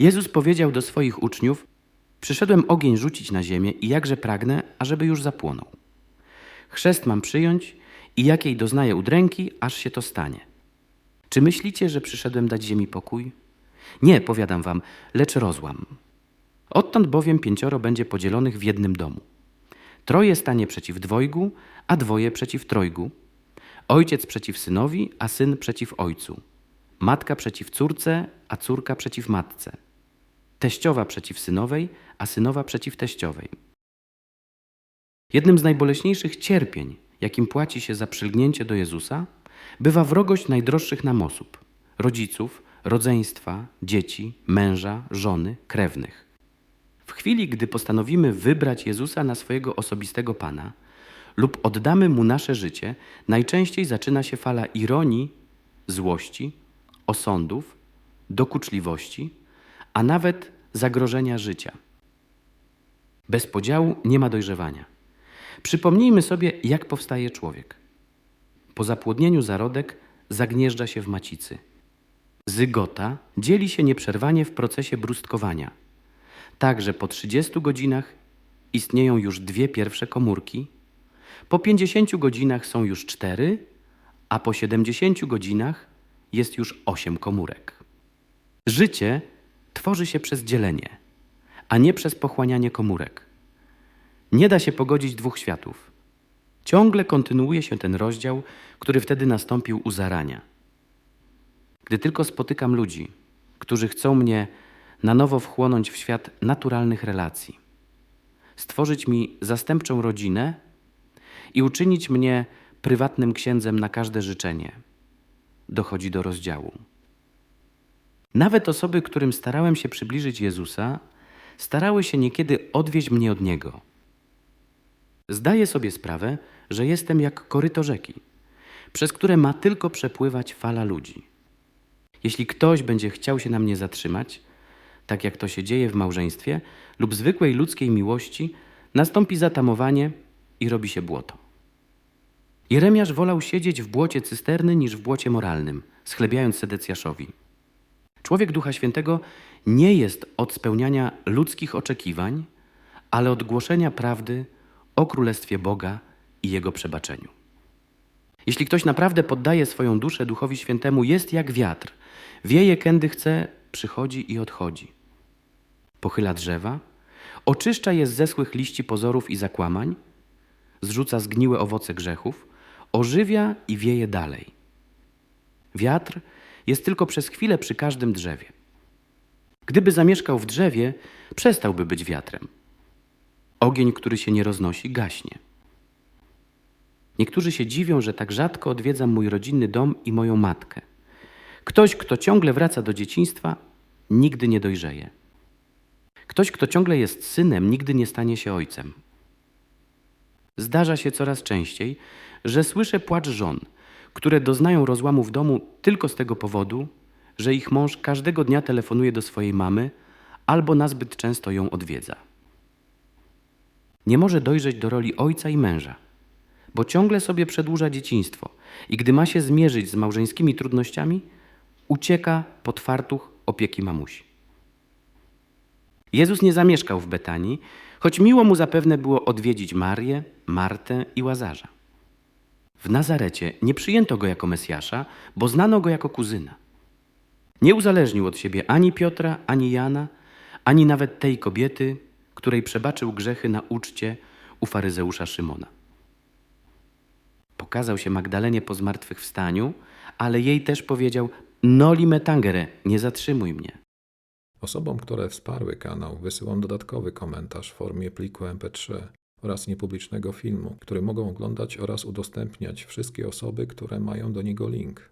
Jezus powiedział do swoich uczniów: Przyszedłem ogień rzucić na ziemię i jakże pragnę, ażeby już zapłonął. Chrzest mam przyjąć i jakiej doznaję udręki, aż się to stanie. Czy myślicie, że przyszedłem dać ziemi pokój? Nie, powiadam wam, lecz rozłam. Odtąd bowiem pięcioro będzie podzielonych w jednym domu. Troje stanie przeciw dwojgu, a dwoje przeciw trojgu. Ojciec przeciw synowi, a syn przeciw ojcu. Matka przeciw córce, a córka przeciw matce. Teściowa przeciw synowej, a synowa przeciw teściowej. Jednym z najboleśniejszych cierpień, jakim płaci się za przylgnięcie do Jezusa, bywa wrogość najdroższych nam osób rodziców, rodzeństwa, dzieci, męża, żony, krewnych. W chwili, gdy postanowimy wybrać Jezusa na swojego osobistego Pana lub oddamy Mu nasze życie, najczęściej zaczyna się fala ironii, złości, osądów, dokuczliwości, a nawet zagrożenia życia. Bez podziału nie ma dojrzewania. Przypomnijmy sobie, jak powstaje człowiek. Po zapłodnieniu zarodek zagnieżdża się w macicy. Zygota dzieli się nieprzerwanie w procesie brustkowania. Tak, że po 30 godzinach istnieją już dwie pierwsze komórki, po 50 godzinach są już cztery, a po 70 godzinach jest już osiem komórek. Życie tworzy się przez dzielenie, a nie przez pochłanianie komórek. Nie da się pogodzić dwóch światów. Ciągle kontynuuje się ten rozdział, który wtedy nastąpił u zarania. Gdy tylko spotykam ludzi, którzy chcą mnie na nowo wchłonąć w świat naturalnych relacji, stworzyć mi zastępczą rodzinę i uczynić mnie prywatnym księdzem na każde życzenie, dochodzi do rozdziału. Nawet osoby, którym starałem się przybliżyć Jezusa, starały się niekiedy odwieźć mnie od Niego. Zdaję sobie sprawę, że jestem jak koryto rzeki, przez które ma tylko przepływać fala ludzi. Jeśli ktoś będzie chciał się na mnie zatrzymać, tak jak to się dzieje w małżeństwie lub zwykłej ludzkiej miłości, nastąpi zatamowanie i robi się błoto. Jeremiasz wolał siedzieć w błocie cysterny niż w błocie moralnym, schlebiając Sedecjaszowi. Człowiek Ducha Świętego nie jest od spełniania ludzkich oczekiwań, ale od głoszenia prawdy o Królestwie Boga i Jego przebaczeniu. Jeśli ktoś naprawdę poddaje swoją duszę Duchowi Świętemu, jest jak wiatr. Wieje kędy chce, przychodzi i odchodzi. Pochyla drzewa, oczyszcza je z zeschłych liści pozorów i zakłamań, zrzuca zgniłe owoce grzechów, ożywia i wieje dalej. Wiatr jest tylko przez chwilę przy każdym drzewie. Gdyby zamieszkał w drzewie, przestałby być wiatrem. Ogień, który się nie roznosi, gaśnie. Niektórzy się dziwią, że tak rzadko odwiedzam mój rodzinny dom i moją matkę. Ktoś, kto ciągle wraca do dzieciństwa, nigdy nie dojrzeje. Ktoś, kto ciągle jest synem, nigdy nie stanie się ojcem. Zdarza się coraz częściej, że słyszę płacz żon, które doznają rozłamu w domu tylko z tego powodu, że ich mąż każdego dnia telefonuje do swojej mamy albo nazbyt często ją odwiedza. Nie może dojrzeć do roli ojca i męża, bo ciągle sobie przedłuża dzieciństwo i gdy ma się zmierzyć z małżeńskimi trudnościami, ucieka pod fartuch opieki mamusi. Jezus nie zamieszkał w Betanii, choć miło mu zapewne było odwiedzić Marię, Martę i Łazarza. W Nazarecie nie przyjęto go jako Mesjasza, bo znano go jako kuzyna. Nie uzależnił od siebie ani Piotra, ani Jana, ani nawet tej kobiety, której przebaczył grzechy na uczcie u faryzeusza Szymona. Pokazał się Magdalenie po zmartwychwstaniu, ale jej też powiedział: Noli me tangere, nie zatrzymuj mnie. Osobom, które wsparły kanał, wysyłam dodatkowy komentarz w formie pliku MP3 oraz niepublicznego filmu, który mogą oglądać oraz udostępniać wszystkie osoby, które mają do niego link.